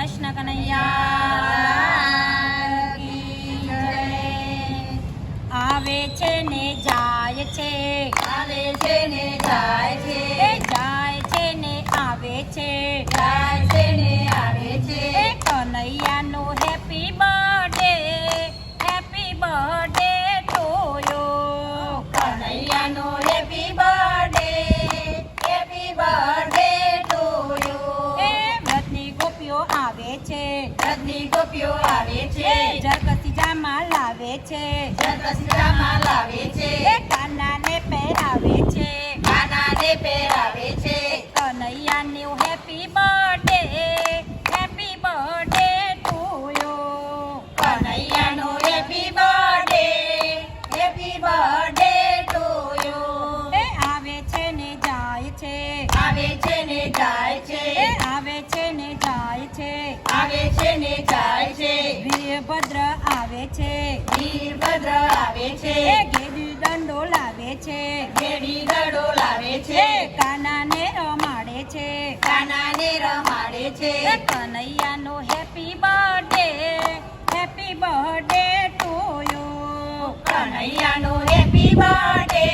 કૃષ્ણ કનૈયા. આવે છે ને જાય છે આવે છે ને જાય છે છે. જગની ગોપીઓ આવે છે. એ જરકસી લાવે છે. જગસીરામાં લાવે છે. કાનાને પહેરાવે છે. કાનાને પહેરાવે છે. Kanhaiya new happy birthday. Happy birthday to you. કનૈયાનો happy birthday. Happy birthday to you. આવે છે ને જાય છે. આવે છે ને જાય છે. વીરભદ્ર આવે છે. ગેડી દંડો લાવે છે. ગેડી ગળો લાવે છે. કાનાને રમાડે છે. કાનાને રમાડે છે. કનૈયાનો happy birthday. Happy birthday to you. કનૈયાનો happy birthday.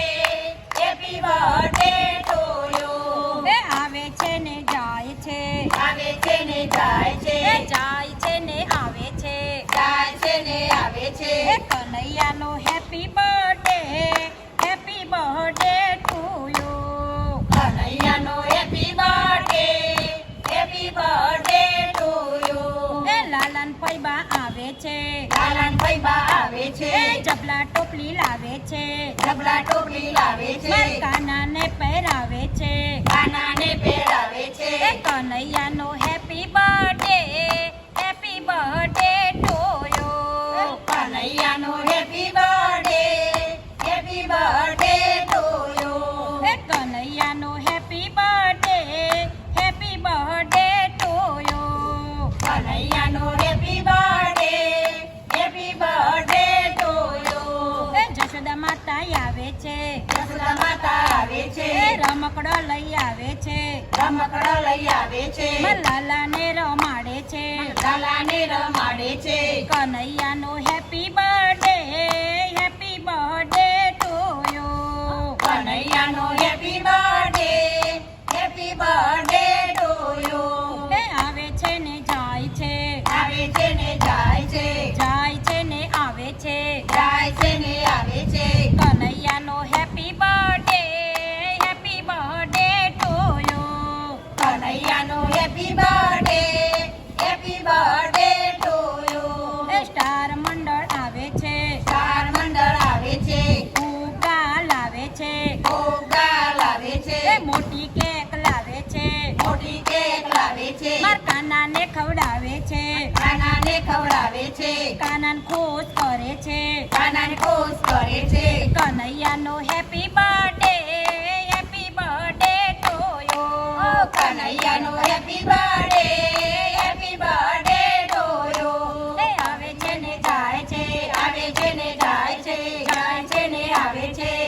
Happy birthday to you. આવે છે ને જાય છે. આવે છે ને જાય છે. જાય છે કનૈયાનો happy birthday happy birthday to you કનૈયાનો happy birthday happy birthday to you એ લાલન પૈબા આવે છે. લાલન ભાઈબા આવે છે. એ જબલા ટોપલી લાવે છે. જબલા ટોપલી લાવે છે. કાનાને પહેરાવે છે. કાનાને પહેરાવે છે. કનૈયાનો રમકડો લઈ આવે છે. રમકડો લઈ આવે છે. મલાલાને રમાડે છે. લાલાને રમાડે છે. કનૈયાનો happy birthday happy birthday to you કનૈયાનો happy birthday happy birthday to you એ આવે છે ને જાય છે. આવે છે ને જાય છે. જાય છે ને આવે છે. જાય છે ને કાનાને ખવડાવે છે. કાનાને ખવડાવે છે. કાનાન ખુશ કરે છે. કાનાન ખુશ કરે છે. કનૈયાનો happy birthday happy birthday to you કનૈયાનો happy birthday happy birthday આવે છે ને જાય છે. આવે છે ને જાય છે. જાય છે ને આવે છે.